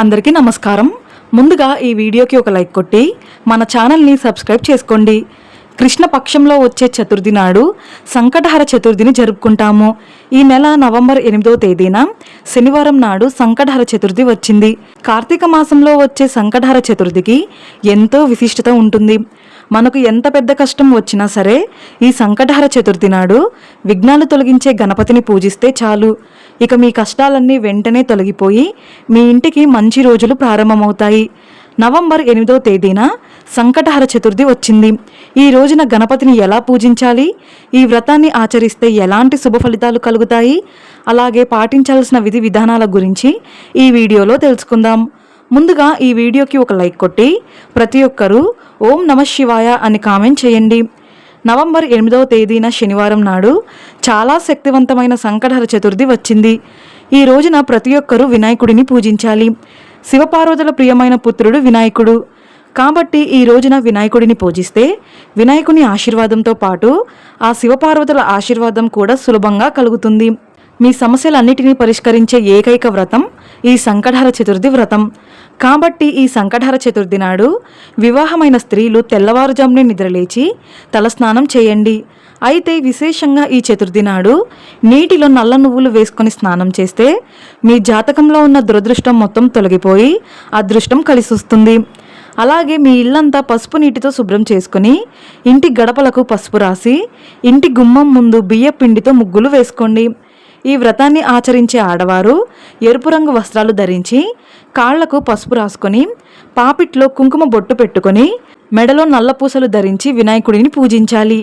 అందరికీ నమస్కారం. ముందుగా ఈ వీడియోకి ఒక లైక్ కొట్టి మన ఛానల్ని సబ్స్క్రైబ్ చేసుకోండి. కృష్ణపక్షంలో వచ్చే చతుర్థి నాడు సంకటహర చతుర్థిని జరుపుకుంటాము. ఈ నెల నవంబర్ ఎనిమిదవ తేదీన శనివారం నాడు సంకటహర చతుర్థి వచ్చింది. కార్తీక మాసంలో వచ్చే సంకటహర చతుర్థికి ఎంతో విశిష్టత ఉంటుంది. మనకు ఎంత పెద్ద కష్టం వచ్చినా సరే ఈ సంకటహర చతుర్థి నాడు విఘ్నాలు తొలగించే గణపతిని పూజిస్తే చాలు. ఇక మీ కష్టాలన్నీ వెంటనే తొలగిపోయి మీ ఇంటికి మంచి రోజులు ప్రారంభమవుతాయి. నవంబర్ ఎనిమిదో తేదీన సంకటహర చతుర్థి వచ్చింది. ఈ రోజున గణపతిని ఎలా పూజించాలి? ఈ వ్రతాన్ని ఆచరిస్తే ఎలాంటి శుభ ఫలితాలు కలుగుతాయి? అలాగే పాటించాల్సిన విధి విధానాల గురించి ఈ వీడియోలో తెలుసుకుందాం. ముందుగా ఈ వీడియోకి ఒక లైక్ కొట్టి ప్రతి ఒక్కరూ ఓం నమ శివాయ అని కామెంట్ చేయండి. నవంబర్ ఎనిమిదవ తేదీన శనివారం నాడు చాలా శక్తివంతమైన సంకటహర చతుర్థి వచ్చింది. ఈ రోజున ప్రతి ఒక్కరూ వినాయకుడిని పూజించాలి. శివపార్వతుల ప్రియమైన పుత్రుడు వినాయకుడు. కాబట్టి ఈ రోజున వినాయకుడిని పూజిస్తే వినాయకుని ఆశీర్వాదంతో పాటు ఆ శివపార్వతుల ఆశీర్వాదం కూడా సులభంగా కలుగుతుంది. మీ సమస్యలన్నిటినీ పరిష్కరించే ఏకైక వ్రతం ఈ సంకటహర చతుర్థి వ్రతం. కాబట్టి ఈ సంకటహర చతుర్థి నాడు వివాహమైన స్త్రీలు తెల్లవారుజామునే నిద్రలేచి తలస్నానం చేయండి. అయితే విశేషంగా ఈ చతుర్థి నాడు నీటిలో నల్ల నువ్వులు వేసుకొని స్నానం చేస్తే మీ జాతకంలో ఉన్న దురదృష్టం మొత్తం తొలగిపోయి అదృష్టం కలిసొస్తుంది అలాగే మీ ఇల్లంతా పసుపు నీటితో శుభ్రం చేసుకుని ఇంటి గడపలకు పసుపు రాసి ఇంటి గుమ్మం ముందు బియ్య పిండితో ముగ్గులు వేసుకోండి. ఈ వ్రతాన్ని ఆచరించే ఆడవారు ఎరుపు రంగు వస్త్రాలు ధరించి కాళ్ళకు పసుపు రాసుకొని పాపిట్లో కుంకుమ బొట్టు పెట్టుకొని మెడలో నల్లపూసలు ధరించి వినాయకుడిని పూజించాలి.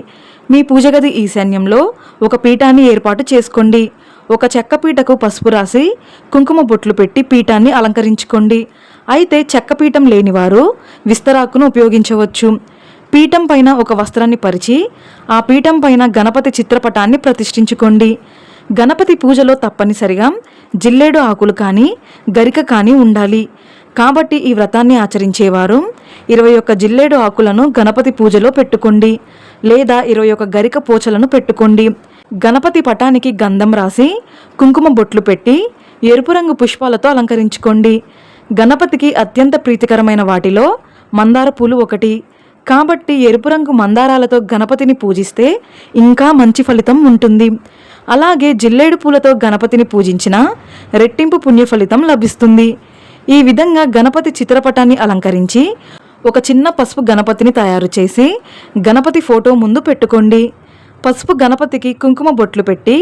మీ పూజ గది ఈశాన్యంలో ఒక పీఠాన్ని ఏర్పాటు చేసుకోండి. ఒక చెక్క పీటకు పసుపు రాసి కుంకుమ బొట్లు పెట్టి పీఠాన్ని అలంకరించుకోండి. అయితే చెక్క పీఠం లేనివారు విస్తరాకును ఉపయోగించవచ్చు. పీఠం పైన ఒక వస్త్రాన్ని పరిచి ఆ పీఠం పైన గణపతి చిత్రపటాన్ని ప్రతిష్ఠించుకోండి. గణపతి పూజలో తప్పనిసరిగా జిల్లేడు ఆకులు కానీ గరిక కానీ ఉండాలి. కాబట్టి ఈ వ్రతాన్ని ఆచరించేవారు ఇరవై ఒక్క జిల్లేడు ఆకులను గణపతి పూజలో పెట్టుకోండి. లేదా ఇరవై ఒక్క గరిక పోచలను పెట్టుకోండి. గణపతి పటానికి గంధం రాసి కుంకుమ బొట్లు పెట్టి ఎరుపు రంగు పుష్పాలతో అలంకరించుకోండి. గణపతికి అత్యంత ప్రీతికరమైన వాటిలో మందార పూలు ఒకటి. కాబట్టి ఎరుపు రంగు మందారాలతో గణపతిని పూజిస్తే ఇంకా మంచి ఫలితం ఉంటుంది. అలాగే జిల్లేడు పూలతో గణపతిని పూజించిన రెట్టింపు పుణ్య ఫలితం లభిస్తుంది. ఈ విధంగా గణపతి చిత్రపటాన్ని అలంకరించి ఒక చిన్న పసుపు గణపతిని తయారు చేసి గణపతి ఫోటో ముందు పెట్టుకోండి. పసుపు గణపతికి కుంకుమ బొట్లు పెట్టి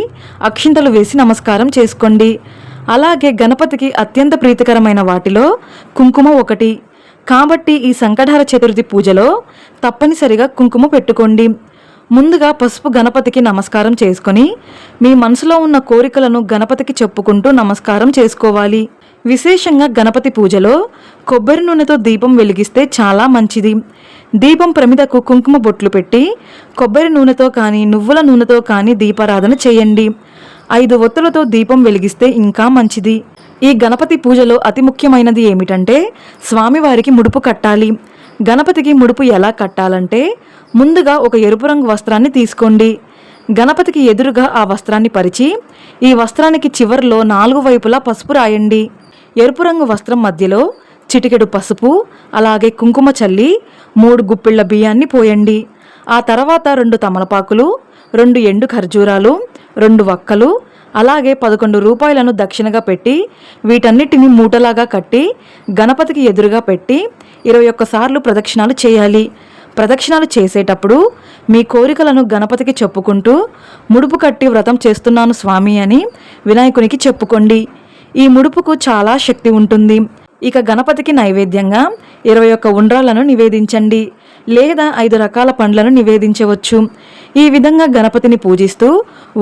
అక్షింతలు వేసి నమస్కారం చేసుకోండి. అలాగే గణపతికి అత్యంత ప్రీతికరమైన వాటిలో కుంకుమ ఒకటి. కాబట్టి ఈ సంకటహర చతుర్థి పూజలో తప్పనిసరిగా కుంకుమ పెట్టుకోండి. ముందుగా పసుపు గణపతికి నమస్కారం చేసుకొని మీ మనసులో ఉన్న కోరికలను గణపతికి చెప్పుకుంటూ నమస్కారం చేసుకోవాలి. విశేషంగా గణపతి పూజలో కొబ్బరి నూనెతో దీపం వెలిగిస్తే చాలా మంచిది. దీపం ప్రమిదకు కుంకుమ బొట్లు పెట్టి కొబ్బరి నూనెతో కానీ నువ్వుల నూనెతో కానీ దీపారాధన చేయండి. ఐదు ఒత్తులతో దీపం వెలిగిస్తే ఇంకా మంచిది. ఈ గణపతి పూజలో అతి ముఖ్యమైనది ఏమిటంటే స్వామివారికి ముడుపు కట్టాలి. గణపతికి ముడుపు ఎలా కట్టాలంటే ముందుగా ఒక ఎరుపు రంగు వస్త్రాన్ని తీసుకోండి. గణపతికి ఎదురుగా ఆ వస్త్రాన్ని పరిచి ఈ వస్త్రానికి చివరిలో నాలుగు వైపులా పసుపు రాయండి. ఎరుపు రంగు వస్త్రం మధ్యలో చిటికెడు పసుపు అలాగే కుంకుమ చల్లి మూడు గుప్పిళ్ళ బియ్యాన్ని పోయండి. ఆ తర్వాత రెండు తమలపాకులు రెండు ఎండు ఖర్జూరాలు రెండు వక్కలు అలాగే పదకొండు రూపాయలను దక్షిణగా పెట్టి వీటన్నిటిని మూటలాగా కట్టి గణపతికి ఎదురుగా పెట్టి ఇరవై ఒక్కసార్లు ప్రదక్షిణాలు చేయాలి. ప్రదక్షిణాలు చేసేటప్పుడు మీ కోరికలను గణపతికి చెప్పుకుంటూ ముడుపు కట్టి వ్రతం చేస్తున్నాను స్వామి అని వినాయకునికి చెప్పుకోండి. ఈ ముడుపుకు చాలా శక్తి ఉంటుంది. ఇక గణపతికి నైవేద్యంగా ఇరవై ఒక్క ఉండ్రాలను నివేదించండి. లేదా ఐదు రకాల పండ్లను నివేదించవచ్చు. ఈ విధంగా గణపతిని పూజిస్తూ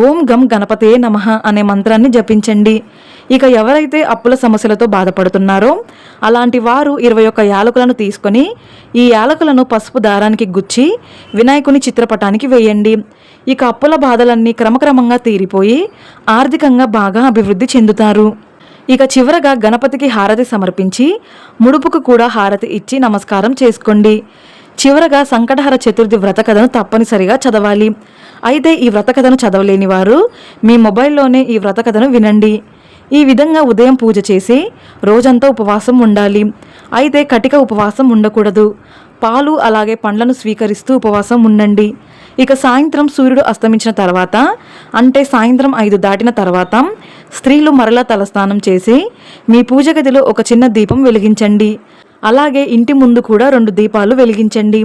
ఓం గం గణపతే నమః అనే మంత్రాన్ని జపించండి. ఇక ఎవరైతే అప్పుల సమస్యలతో బాధపడుతున్నారో అలాంటి వారు ఇరవై ఒక్క యాలకులను తీసుకొని ఈ యాలకులను పసుపు దారానికి గుచ్చి వినాయకుని చిత్రపటానికి వేయండి. ఇక అప్పుల బాధలన్నీ క్రమక్రమంగా తీరిపోయి ఆర్థికంగా బాగా అభివృద్ధి చెందుతారు. ఇక చివరగా గణపతికి హారతి సమర్పించి ముడుపుకు కూడా హారతి ఇచ్చి నమస్కారం చేసుకోండి. చివరగా సంకటహర చతుర్థి వ్రత కథను తప్పనిసరిగా చదవాలి. అయితే ఈ వ్రత కథను చదవలేని వారు మీ మొబైల్లోనే ఈ వ్రత కథను వినండి. ఈ విధంగా ఉదయం పూజ చేసి రోజంతా ఉపవాసం ఉండాలి. అయితే కటిక ఉపవాసం ఉండకూడదు. పాలు అలాగే పండ్లను స్వీకరిస్తూ ఉపవాసం ఉండండి. ఇక సాయంత్రం సూర్యుడు అస్తమించిన తర్వాత అంటే సాయంత్రం ఐదు దాటిన తర్వాత స్త్రీలు మరలా తలస్నానం చేసి మీ పూజ గదిలో ఒక చిన్న దీపం వెలిగించండి. అలాగే ఇంటి ముందు కూడా రెండు దీపాలు వెలిగించండి.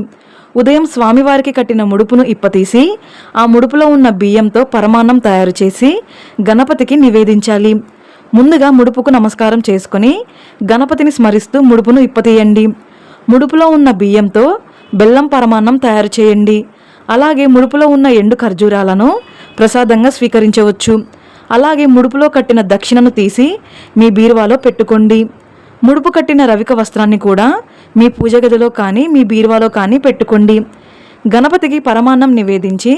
ఉదయం స్వామివారికి కట్టిన ముడుపును ఇప్పతీసి ఆ ముడుపులో ఉన్న బియ్యంతో పరమాన్నం తయారు చేసి గణపతికి నివేదించాలి. ముందుగా ముడుపుకు నమస్కారం చేసుకొని గణపతిని స్మరిస్తూ ముడుపును ఇప్పతీయండి. ముడుపులో ఉన్న బియ్యంతో బెల్లం పరమాన్నం తయారు చేయండి. అలాగే ముడుపులో ఉన్న ఎండు ఖర్జూరాలను ప్రసాదంగా స్వీకరించవచ్చు. అలాగే ముడుపులో కట్టిన దక్షిణను తీసి మీ బీరువాలో పెట్టుకోండి. ముడుపు కట్టిన రవిక వస్త్రాన్ని కూడా మీ పూజ గదిలో కానీ మీ బీరువాలో కానీ పెట్టుకోండి. గణపతికి పరమాన్నం నివేదించి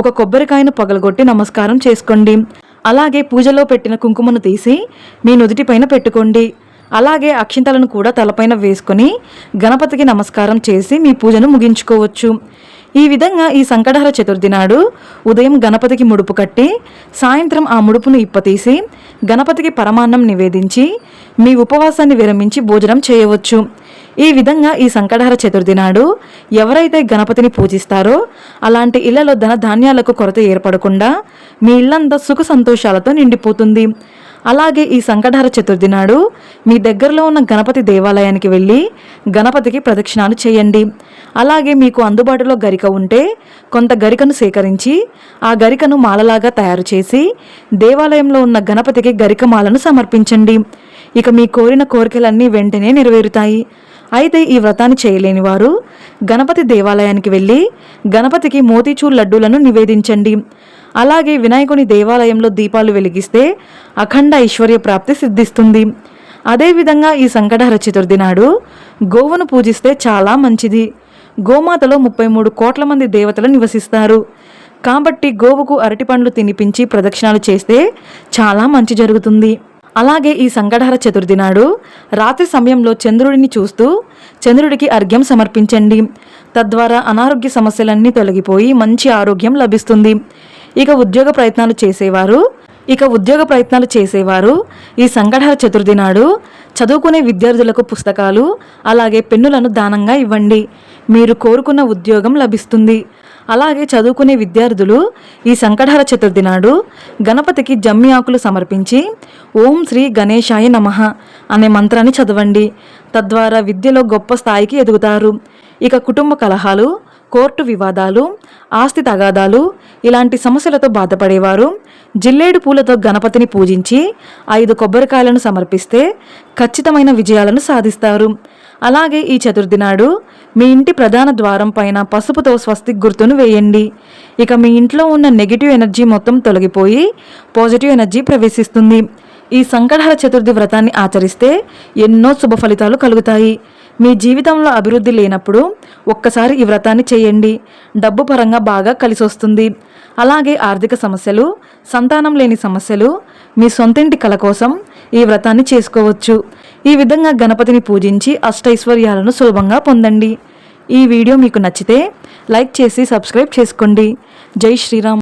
ఒక కొబ్బరికాయను పగలగొట్టి నమస్కారం చేసుకోండి. అలాగే పూజలో పెట్టిన కుంకుమను తీసి మీ నుదుటిపైన పెట్టుకోండి. అలాగే అక్షింతలను కూడా తలపైన వేసుకొని గణపతికి నమస్కారం చేసి మీ పూజను ముగించుకోవచ్చు. ఈ విధంగా ఈ సంకటహర చతుర్థి నాడు ఉదయం గణపతికి ముడుపు కట్టి సాయంత్రం ఆ ముడుపును ఇప్పతీసి గణపతికి పరమాన్నం నివేదించి మీ ఉపవాసాన్ని విరమించి భోజనం చేయవచ్చు. ఈ విధంగా ఈ సంకటహర చతుర్థి నాడు ఎవరైతే గణపతిని పూజిస్తారో అలాంటి ఇళ్ళలో ధన ధాన్యాలకు కొరత ఏర్పడకుండా మీ ఇల్లంతా సుఖ సంతోషాలతో నిండిపోతుంది. అలాగే ఈ సంకటహర చతుర్థి నాడు మీ దగ్గరలో ఉన్న గణపతి దేవాలయానికి వెళ్ళి గణపతికి ప్రదక్షిణాలు చేయండి. అలాగే మీకు అందుబాటులో గరిక ఉంటే కొంత గరికను సేకరించి ఆ గరికను మాలలాగా తయారు చేసి దేవాలయంలో ఉన్న గణపతికి గరిక మాలను సమర్పించండి. ఇక మీ కోరిన కోరికలన్నీ వెంటనే నెరవేరుతాయి. అయితే ఈ వ్రతాన్ని చేయలేని వారు గణపతి దేవాలయానికి వెళ్ళి గణపతికి మోతీచూర్ లడ్డూలను నివేదించండి. అలాగే వినాయకుని దేవాలయంలో దీపాలు వెలిగిస్తే అఖండ ఐశ్వర్య ప్రాప్తి సిద్ధిస్తుంది. అదేవిధంగా ఈ సంకటహర చతుర్థి నాడు గోవును పూజిస్తే చాలా మంచిది. గోమాతలో ముప్పై మూడు కోట్ల మంది దేవతలు నివసిస్తారు. కాబట్టి గోవుకు అరటిపండ్లు తినిపించి ప్రదక్షిణాలు చేస్తే చాలా మంచి జరుగుతుంది. అలాగే ఈ సంకటహర చతుర్థి నాడు రాత్రి సమయంలో చంద్రుడిని చూస్తూ చంద్రుడికి అర్ఘ్యం సమర్పించండి. తద్వారా అనారోగ్య సమస్యలన్నీ తొలగిపోయి మంచి ఆరోగ్యం లభిస్తుంది. ఇక ఉద్యోగ ప్రయత్నాలు చేసేవారు ఇక ఉద్యోగ ప్రయత్నాలు చేసేవారు ఈ సంకటహర చతుర్థి నాడు చదువుకునే విద్యార్థులకు పుస్తకాలు అలాగే పెన్నులను దానంగా ఇవ్వండి. మీరు కోరుకున్న ఉద్యోగం లభిస్తుంది. అలాగే చదువుకునే విద్యార్థులు ఈ సంకటహర చతుర్థి నాడు గణపతికి జమ్మి ఆకులు సమర్పించి ఓం శ్రీ గణేశాయ నమః అనే మంత్రాన్ని చదవండి. తద్వారా విద్యలో గొప్ప స్థాయికి ఎదుగుతారు. ఇక కుటుంబ కలహాలు కోర్టు వివాదాలు ఆస్తి తగాదాలు ఇలాంటి సమస్యలతో బాధపడేవారు జిల్లేడు పూలతో గణపతిని పూజించి ఐదు కొబ్బరికాయలను సమర్పిస్తే ఖచ్చితమైన విజయాలను సాధిస్తారు. అలాగే ఈ చతుర్థి నాడు మీ ఇంటి ప్రధాన ద్వారం పైన పసుపుతో స్వస్తిక్ గుర్తును వేయండి. ఇక మీ ఇంట్లో ఉన్న నెగిటివ్ ఎనర్జీ మొత్తం తొలగిపోయి పాజిటివ్ ఎనర్జీ ప్రవేశిస్తుంది. ఈ సంకటహర చతుర్థి వ్రతాన్ని ఆచరిస్తే ఎన్నో శుభ ఫలితాలు కలుగుతాయి. మీ జీవితంలో అభివృద్ధి లేనప్పుడు ఒక్కసారి ఈ వ్రతాన్ని చేయండి. డబ్బు పరంగా బాగా కలిసి వస్తుంది అలాగే ఆర్థిక సమస్యలు సంతానం లేని సమస్యలు మీ సొంతింటి కల కోసం ఈ వ్రతాన్ని చేసుకోవచ్చు. ఈ విధంగా గణపతిని పూజించి అష్టైశ్వర్యాలను సులభంగా పొందండి. ఈ వీడియో మీకు నచ్చితే లైక్ చేసి సబ్స్క్రైబ్ చేసుకోండి. జై శ్రీరామ్.